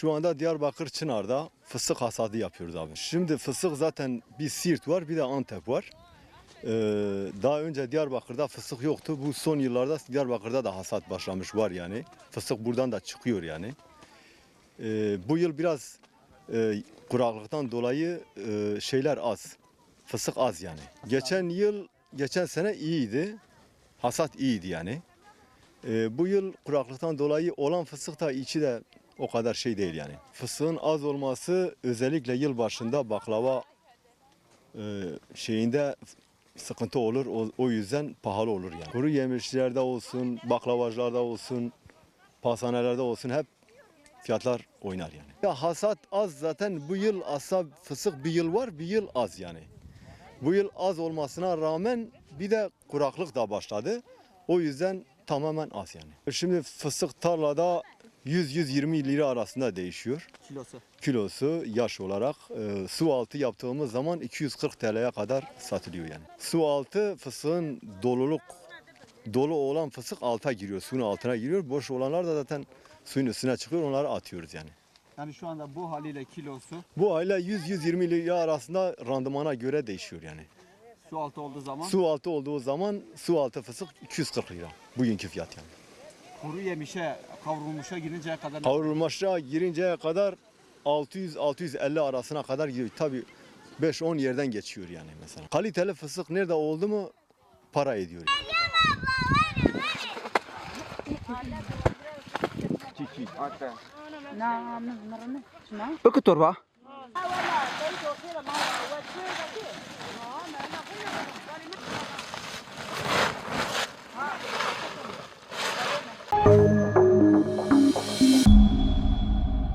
Şu anda Diyarbakır Çınar'da fıstık hasadı yapıyoruz abi. Şimdi fıstık zaten bir Siirt var bir de Antep var. Ee, daha önce Diyarbakır'da fıstık yoktu. Bu son yıllarda Diyarbakır'da da hasat başlamış var yani. Fıstık buradan da çıkıyor yani. Ee, bu yıl biraz e, kuraklıktan dolayı e, şeyler az. Fıstık az yani. Geçen yıl, geçen sene iyiydi. Hasat iyiydi yani. Ee, bu yıl kuraklıktan dolayı olan fıstık da içi de o kadar şey değil yani. Fıstığın az olması özellikle yıl başında baklava e, şeyinde sıkıntı olur. O, o yüzden pahalı olur yani. Kuru yemişlerde olsun, baklavacılarda olsun, pastanelerde olsun hep fiyatlar oynar yani. Ya hasat az zaten bu yıl aslında fıstık bir yıl var bir yıl az yani. Bu yıl az olmasına rağmen bir de kuraklık da başladı. O yüzden tamamen az yani. Şimdi fıstık tarlada 100-120 lira arasında değişiyor Kilosu. kilosu yaş olarak e, su altı yaptığımız zaman 240 TL'ye kadar satılıyor yani. Su altı fıstığın doluluk dolu olan fıstık alta giriyor, suyun altına giriyor. Boş olanlar da zaten suyun üstüne çıkıyor, onları atıyoruz yani. Yani şu anda bu haliyle kilosu Bu ayla 100-120 lira arasında randımana göre değişiyor yani. su altı olduğu zaman Su altı olduğu zaman su altı fıstık 240 lira. Bugünkü fiyat yani. Kuru yemişe, kavrulmuşa girinceye kadar Kavrulmuşa girinceye kadar 600-650 arasına kadar giriyor. Tabii 5-10 yerden geçiyor yani mesela. Kaliteli fıstık nerede oldu mu para ediyor. Ökü torba.